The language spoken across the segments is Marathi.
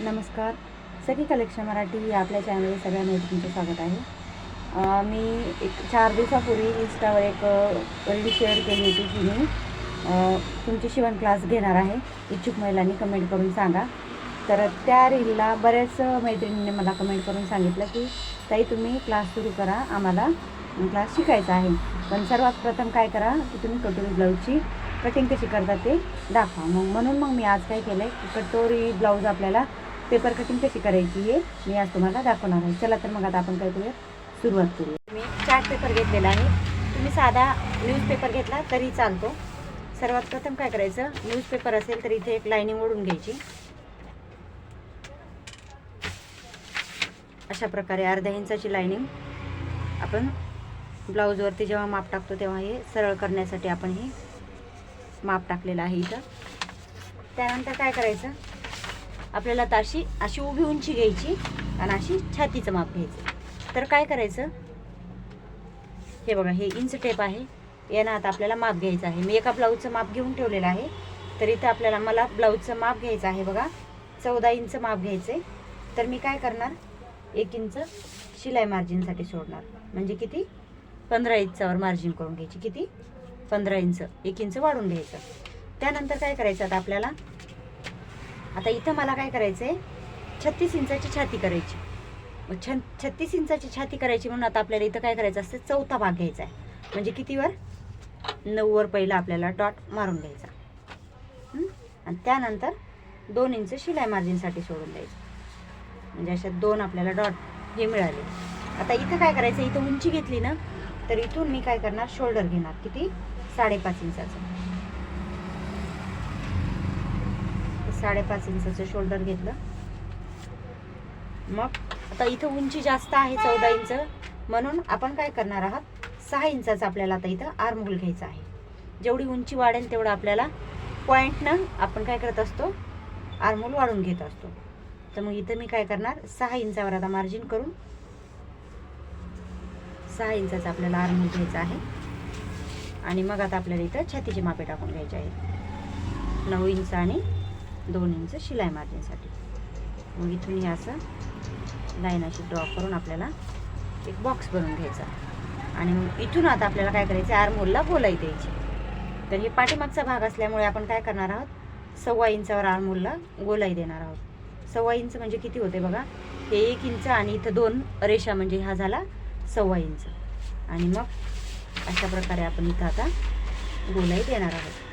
नमस्कार. सखी कलेक्शन मराठी या आपल्या चॅनलवर सगळ्या तुमचं स्वागत आहे. मी एक चार दिवसापूर्वी इंस्टावर एक रील शेअर केली होती की मी तुमची शिवण क्लास घेणार आहे. इच्छुक महिलांनी कमेंट करून सांगा. तर त्या रीलला बऱ्याच मैत्रिणींनी मला कमेंट करून सांगितलं की ताई तुम्ही क्लास सुरू करा. आम्हाला क्लास शिकायचा आहे. पण सर्वात प्रथम काय करा की तुम्ही कटोरी ब्लाऊजची कटिंग कशी करता ते दाखवा. मग म्हणून मग मी आज काय केलं आहे की कटोरी ब्लाऊज आपल्याला पेपर कटिंग कशी करायची हे मी आज तुम्हाला दाखवणार आहे. चला तर मग आता आपण काय करूया? सुरुवात करूया. मी चार्ट पेपर घेतलेला आहे. तुम्ही साधा न्यूजपेपर घेतला तरी चालतो. सर्वात प्रथम काय करायचं? न्यूजपेपर असेल तर इथे एक लाईनिंग ओढून घ्यायची. अशा प्रकारे अर्ध्या इंचाची लाईनिंग आपण ब्लाऊजवरती जेव्हा माप टाकतो तेव्हा हे सरळ करण्यासाठी आपण हे माप टाकलेलं आहे इथं. त्यानंतर काय करायचं? आपल्याला तर अशी अशी उभी उंची घ्यायची आणि अशी छातीचं माप घ्यायचं. तर काय करायचं? हे बघा हे इंच टेप आहे. यानं आता आपल्याला माप घ्यायचं आहे. मी एका ब्लाऊजचं माप घेऊन ठेवलेलं आहे. तर इथं आपल्याला मला ब्लाऊजचं माप घ्यायचं आहे बघा. चौदा इंच माप घ्यायचं आहे तर मी काय करणार? एक इंच शिलाई मार्जिनसाठी सोडणार. म्हणजे किती? पंधरा इंचावर मार्जिन करून घ्यायची. किती? पंधरा इंच एक इंच वाढून घ्यायचं. त्यानंतर काय करायचं? आता आपल्याला आता इथं मला काय करायचं आहे छत्तीस इंचाची छाती करायची. मग छ छत्तीस इंचाची छाती करायची म्हणून आता आपल्याला इथं काय करायचं असतं? चौथा भाग घ्यायचा आहे. म्हणजे कितीवर? नऊवर पहिला आपल्याला डॉट मारून घ्यायचा. आणि त्यानंतर दोन इंच शिलाई मार्जिनसाठी सोडून द्यायचं. म्हणजे अशा दोन आपल्याला डॉट हे मिळाले. आता इथं काय करायचं? इथं उंची घेतली ना तर इथून मी काय करणार? शोल्डर घेणार. किती? साडेपाच इंचाचं. साडेपाच इंचाचं शोल्डर घेतलं. मग आता इथं उंची जास्त आहे चौदा इंच. म्हणून आपण काय करणार आहात? सहा इंचाचं आपल्याला आता इथं आर्महोल घ्यायचा आहे. जेवढी उंची वाढेल तेवढं आपल्याला पॉईंटनं आपण काय करत असतो? आर्महोल वाढून घेत असतो. तर मग इथं मी काय करणार? सहा इंचावर आता मार्जिन करून सहा इंचाचा आपल्याला आर्महोल घ्यायचा आहे. आणि मग आता आपल्याला इथं छातीचे मापे टाकून घ्यायचे आहेत. नऊ इंच आणि दोन इंच शिलाई मार्जिनसाठी मग इथून हे असं लाईन अशी ड्रॉ करून आपल्याला एक बॉक्स बनवून घ्यायचा. आणि मग इथून आता आपल्याला काय करायचं आरमोलला गोलाई द्यायची. तर हे पाठीमागचा भाग असल्यामुळे आपण काय करणार आहोत सव्वा इंचावर आरमोलला गोलाई देणार आहोत. सव्वा इंच म्हणजे किती होते बघा? हे एक इंच आणि इथं दोन रेषा म्हणजे हा झाला सव्वा इंच. आणि मग अशा प्रकारे आपण इथं आता गोलाई देणार आहोत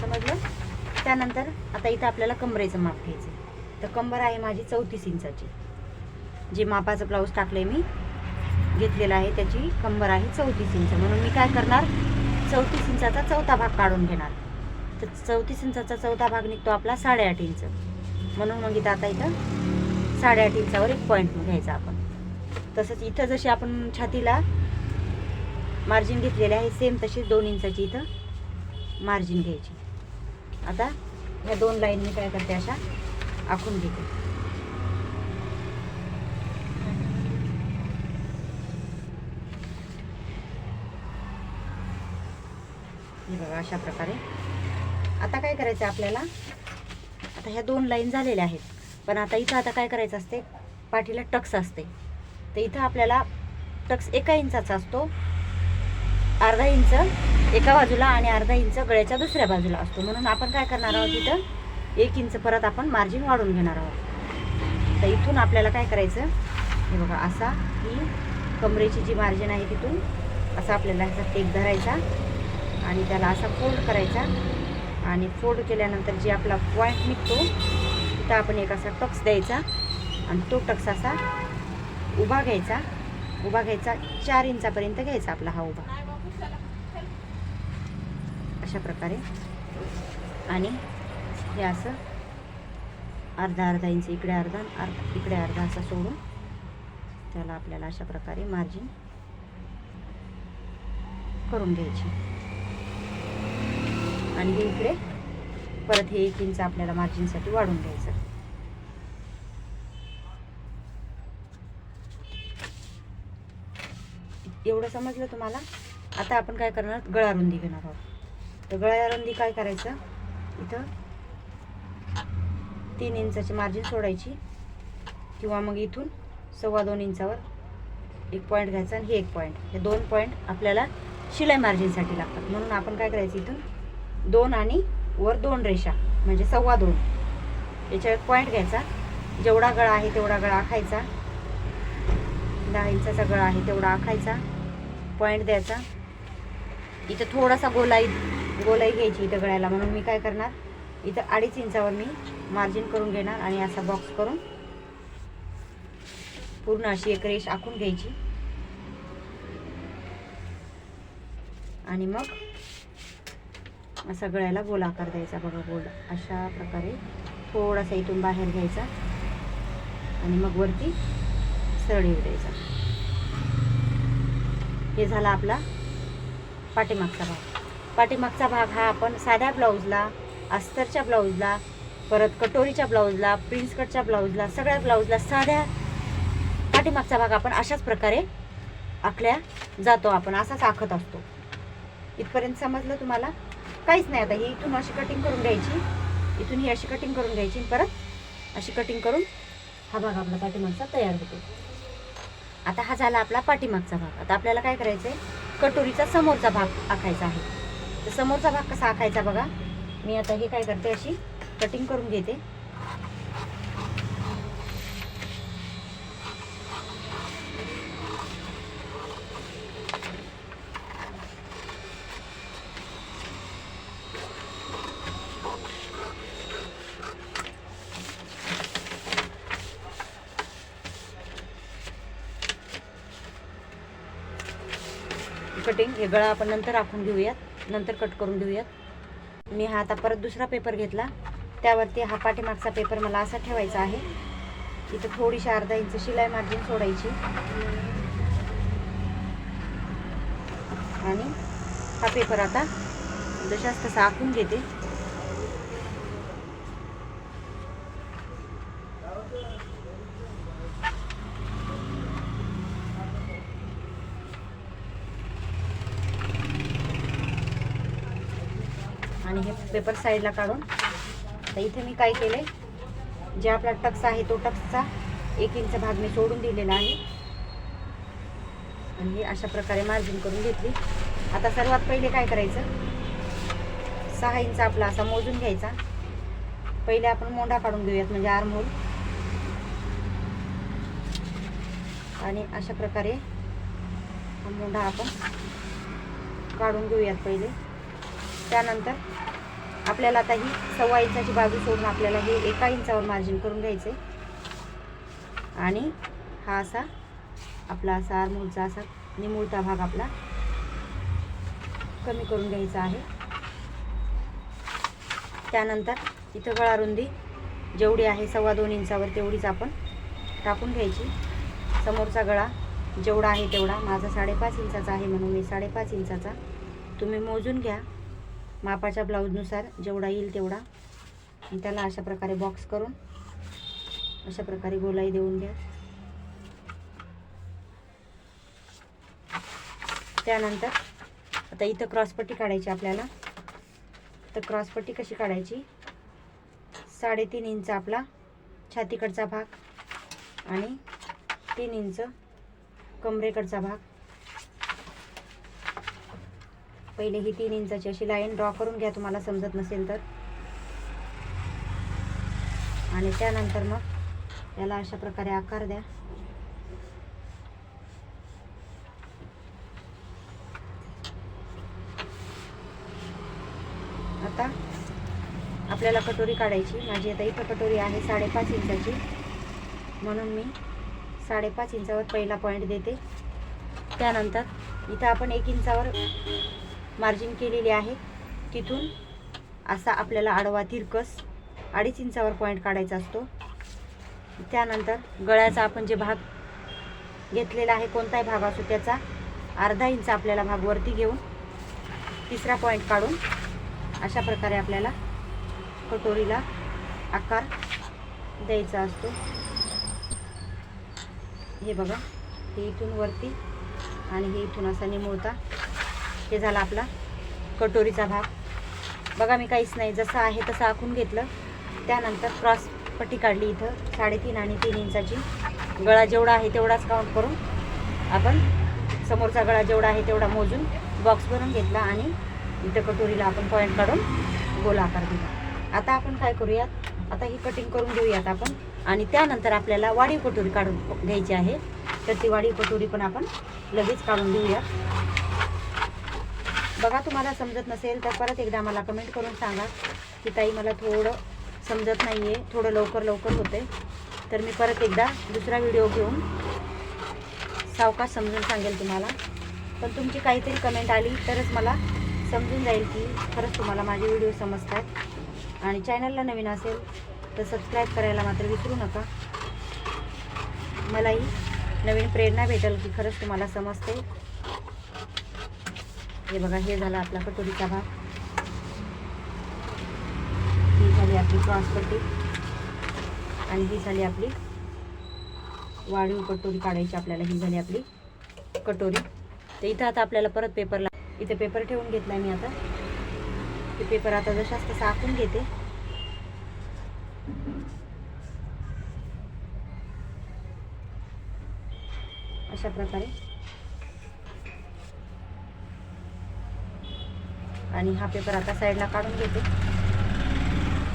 समजलं त्यानंतर आता इथं आपल्याला कमरेचं माप घ्यायचं आहे. तर कंबर आहे माझी चौतीस इंचाची. जे मापाचं ब्लाऊज टाकले मी घेतलेलं आहे त्याची कंबर आहे चौतीस इंच. म्हणून मी काय करणार? चौतीस इंचाचा चौथा भाग काढून घेणार. तर चौतीस इंचाचा चौथा भाग निघतो आपला साडेआठ इंच. म्हणून मग इथं आता इथं साडेआठ इंचावर एक पॉईंट घ्यायचा आपण. तसंच इथं जशी आपण छातीला मार्जिन घेतलेले आहे सेम तशीच दोन इंचाची इथं मार्जिन घ्यायची. आता ह्या दोन लाईन मी काय करते अशा आखून घेते. बघा अशा प्रकारे. आता काय करायचं आपल्याला? आता ह्या दोन लाईन झालेल्या आहेत. पण आता इथं आता काय करायचं असते? पाठीला टक्स असते. तर इथं आपल्याला टक्स एका इंचाचा असतो. अर्धा इंच एका बाजूला आणि अर्धा इंच गळ्याच्या दुसऱ्या बाजूला असतो. म्हणून आपण काय करणार आहोत इथं? एक इंच परत आपण मार्जिन वाढून घेणार आहोत. तर इथून आपल्याला काय करायचं? हे बघा असा ही कमरेची जी मार्जिन आहे तिथून असा आपल्याला असा टेक धरायचा आणि त्याला असा फोल्ड करायचा. आणि फोल्ड केल्यानंतर जे आपला पॉईंट निघतो तिथं आपण एक असा टक्स द्यायचा आणि तो टक्स असा उभा घ्यायचा. उभा घ्यायचा. चार इंचापर्यंत घ्यायचा आपला हा उभा. अशा प्रकारे. आणि हे असं अर्धा अर्धा इंच इकडे अर्धा अर्धा इकडे अर्धा असा सोडून त्याला आपल्याला अशा प्रकारे मार्जिन करून घ्यायची. आणि हे इकडे परत हे एक इंच आपल्याला मार्जिनसाठी वाढून घ्यायचं. एवढं समजलं तुम्हाला? आता आपण काय करणार? गळा रुंदी घेणार आहोत. तर गळ्या रुंदी काय करायचं? इथं तीन इंचाची मार्जिन सोडायची. किंवा मग इथून सव्वा दोन इंचावर एक पॉईंट घ्यायचा आणि हे एक पॉईंट हे दोन पॉईंट आपल्याला शिलाई मार्जिनसाठी लागतात. म्हणून आपण काय करायचं इथून? दोन आणि वर दोन रेषा म्हणजे सव्वा दोन. याच्यावर एक पॉईंट घ्यायचा. जेवढा गळा आहे तेवढा गळा आखायचा दहा इंच सगळं आहे तेवढा आखायचा पॉईंट द्यायचा. इथं थोडासा गोलाई गोलाई घ्यायची इथं गळ्याला म्हणून मी काय करणार इथं अडीच इंचावर मी मार्जिन करून घेणार आणि असा बॉक्स करून पूर्ण अशी एक रेष आखून घ्यायची. आणि मग असा गळ्याला गोल आकार द्यायचा बघा गोल. अशा प्रकारे थोडासा इथून बाहेर घ्यायचा. आणि मग वरती सरळ येऊ द्यायचा हे झाला आपला पाठीमागचा भाग. पाठीमागचा भाग हा आपण साध्या ब्लाऊजला अस्तरच्या ब्लाऊजला परत कटोरीच्या ब्लाऊजला प्रिन्स कटच्या ब्लाऊजला सगळ्या ब्लाऊजला साध्या पाठीमागचा भाग आपण अशाच प्रकारे आखल्या जातो आपण असाच आखत असतो. इथपर्यंत समजलं तुम्हाला? काहीच नाही आता ही इथून अशी कटिंग करून घ्यायची. इथून ही अशी कटिंग करून घ्यायची परत अशी कटिंग करून हा भाग आपला पाठीमागचा तयार होतो. आता हा झाला आपला पाठीमागचा भाग. आता आपल्याला काय करायचं आहे कटोरीचा समोरचा भाग आखायचा आहे. तर समोरचा भाग कसा आखायचा बघा? मी आता हे काय करते अशी कटिंग करून घेते. कटिंग हे गळा आपण नंतर राखून घेऊयात. नंतर कट करून घेऊयात. मी हा आता परत दुसरा पेपर घेतला. त्यावरती हा पाठीमागचा पेपर मला असा ठेवायचा आहे. इथं थोडीशी अर्धा इंच शिलाई मार्जिन सोडायची. आणि हा पेपर आता जशाच तसा आखून घेते आणि हे पेपर साईडला काढून. तर इथे मी काय केलंय जे आपला टक्स आहे तो टक्सचा एक इंच भाग मी सोडून दिलेला आहे. आणि हे अशा प्रकारे मार्जिन करून घेतली. आता सर्वात पहिले काय करायचं? सहा इंच आपला असा मोजून घ्यायचा. पहिले आपण मोंढा काढून घेऊयात म्हणजे आरमोल आणि अशा प्रकारे मोंढा आपण काढून घेऊयात पहिले. त्यानंतर आपल्याला आता ही सव्वा इंचाची बाजू सोडून आपल्याला हे एका इंचावर मार्जिन करून घ्यायचे आणि हा असा आपला असा आरमूलचा असा निमुळता भाग आपला कमी करून घ्यायचा आहे. त्यानंतर इथं गळा रुंदी जेवढी आहे सव्वा दोन इंचावर तेवढीच आपण टाकून घ्यायची. समोरचा गळा जेवढा आहे तेवढा. माझा साडेपाच इंचाचा आहे म्हणून मी साडेपाच इंचाचा. तुम्ही मोजून घ्या. मापाच्या ब्लाऊजनुसार जेवढा येईल तेवढा. त्याला अशा प्रकारे बॉक्स करून अशा प्रकारे गोलाई देऊन घ्या. त्यानंतर आता इथं क्रॉसपट्टी काढायची आपल्याला. तर क्रॉसपट्टी कशी काढायची? साडेतीन इंच आपला छातीकडचा भाग आणि तीन इंच कमरेकडचा भाग. पहिले ही तीन इंचाची अशी लाईन ड्रॉ करून घ्या तुम्हाला समजत नसेल तर. आणि त्यानंतर मग याला अशा प्रकारे आकार द्या. आता आपल्याला कटोरी काढायची. माझी आता इथं कटोरी आहे साडेपाच इंचाची. म्हणून मी साडेपाच इंचावर पहिला पॉईंट देते. त्यानंतर इथं आपण एक इंचावर मार्जिन केलेली आहे. तिथून असा आपल्याला आडवा तिरकस अडीच इंचावर पॉईंट काढायचा असतो. त्यानंतर गळ्याचा आपण जे भाग घेतलेला आहे कोणताही भाग असो त्याचा अर्धा इंच आपल्याला भाग वरती घेऊन तिसरा पॉईंट काढून अशा प्रकारे आपल्याला कटोरीला आकार द्यायचा असतो. हे बघा हे इथून वरती आणि हे इथून असा निमुळता हे झाला आपला कटोरीचा भाग. बघा मी काहीच नाही जसं आहे तसं आखून घेतलं. त्यानंतर क्रॉस पट्टी काढली इथं साडेतीन आणि तीन इंचाची. गळा जेवढा आहे तेवढाच काउंट करून आपण समोरचा गळा जेवढा आहे तेवढा मोजून बॉक्स भरून घेतला आणि इथं कटोरीला आपण पॉईंट काढून गोल आकार दिला. आता आपण काय करूयात? आता ही कटिंग करून घेऊयात आपण. आणि त्यानंतर आपल्याला वाढीव कटोरी काढून घ्यायची आहे. तर ती वाढीव कटोरी पण आपण लगेच काढून घेऊयात. बघा तुम्हाला समजत नसेल तर परत एकदा मला कमेंट करून सांगा की ताई मला थोडं समजत नाही आहे थोडं लवकर लवकर होते तर मी परत एकदा दुसरा व्हिडिओ घेऊन सावकाश समजून सांगेल तुम्हाला. पण तुमची काहीतरी कमेंट आली तरच मला समजून जाईल की खरंच तुम्हाला माझे व्हिडिओ समजतात. आणि चॅनलला नवीन असेल तर सबस्क्राईब करायला मात्र विसरू नका. मलाही नवीन प्रेरणा भेटेल की खरंच तुम्हाला समजते. हे बघा हे झाला आपला कटोरीचा भाग. ही झाली आपली क्रॉस पट्टी आणि ही झाली आपली वाढीव कटोरी काढायची आपल्याला. ही झाली आपली कटोरी. तर इथं आता आपल्याला परत पेपरला इथे पेपर ठेवून घेतला मी आता. ते पेपर आता जशाच तसं आखून घेते. अशा प्रकारे. आणि हा पेपर आता साईडला काढून घेते.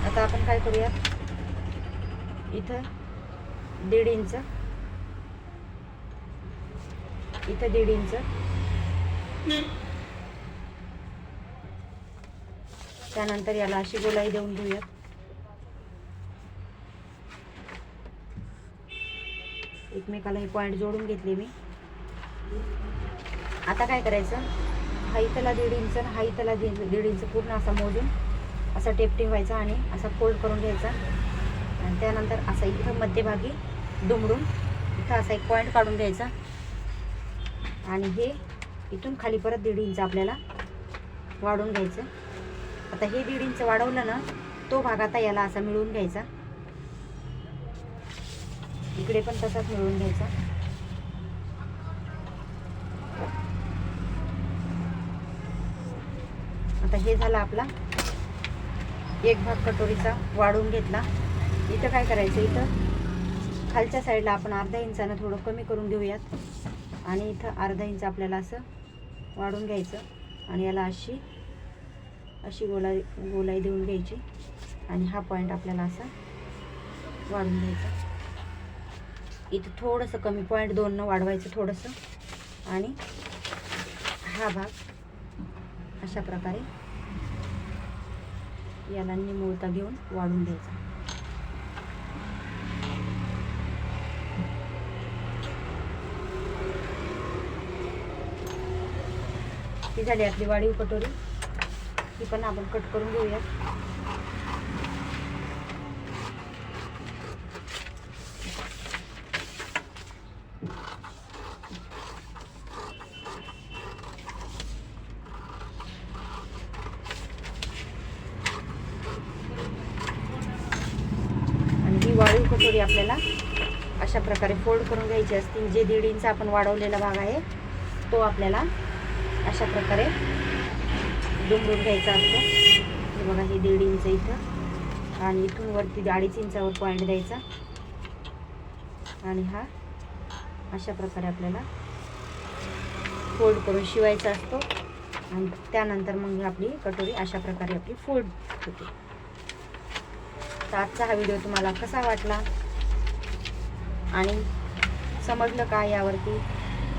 आता आपण काय करूया इथं दीड इंच. इथं दीड इंच. त्यानंतर याला अशी गोलाई देऊन घेऊयात. एकमेकाला हे पॉईंट जोडून घेतले मी. आता काय करायचं? हा इथला दीड इंच आणि हा इथला दीड दीड इंच पूर्ण असा मोजून असा टेप ठेवायचा आणि असा फोल्ड करून घ्यायचा. आणि त्यानंतर असा इथं मध्यभागी दुमडून इथं असा एक पॉईंट काढून घ्यायचा. आणि हे इथून खाली परत दीड इंच आपल्याला वाढवून घ्यायचं. आता हे दीड इंच वाढवलं ना तो भाग आता याला असा मिळवून घ्यायचा. इकडे पण तसाच मिळवून घ्यायचा आता हे झालं आपला. एक भाग कटोरीचा वाढवून घेतला. इथं काय करायचं? इथं खालच्या साईडला आपण अर्धा इंचानं थोडं कमी करून घेऊयात. आणि इथं अर्धा इंच आपल्याला असं वाढून घ्यायचं. आणि याला अशी अशी गोलाई गोलाई देऊन घ्यायची. आणि हा पॉईंट आपल्याला असा वाढून घ्यायचा. इथं थोडंसं कमी पॉईंट दोननं वाढवायचं थोडंसं. आणि हा भाग अशा प्रकारे याला निमुळता घेऊन वाढून घ्यायचा ही झाली आपली वाढीव कटोरी. ही पण आपण कट करून घेऊया आणि कटोरी आपल्याला अशा प्रकारे फोल्ड करून घ्यायची असतील जे दीड इंच आपण वाढवलेला भाग आहे तो आपल्याला अशा प्रकारे दुमडून घ्यायचा असतो. हे बघा हे दीड इंच इथं. आणि इथून वरती अडीच इंचावर पॉईंट द्यायचा. आणि हा अशा प्रकारे आपल्याला फोल्ड करून शिवायचा असतो. आणि त्यानंतर मग आपली कटोरी अशा प्रकारे आपली फोल्ड होते. तर आजचा हा व्हिडिओ तुम्हाला कसा वाटला? आणि समजलं का यावरती?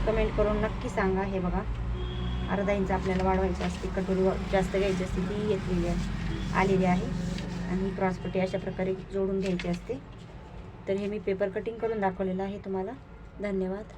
कमेंट करून नक्की सांगा. हे बघा अर्धा इंच आपल्याला वाढवायची असते कटोरी जास्त घ्यायची असते ती घेतलेली आहे. आलेली आहे. आणि क्रॉसपट्टी अशा प्रकारे जोडून घ्यायची असते. तर हे मी पेपर कटिंग करून दाखवलेलं आहे तुम्हाला. धन्यवाद.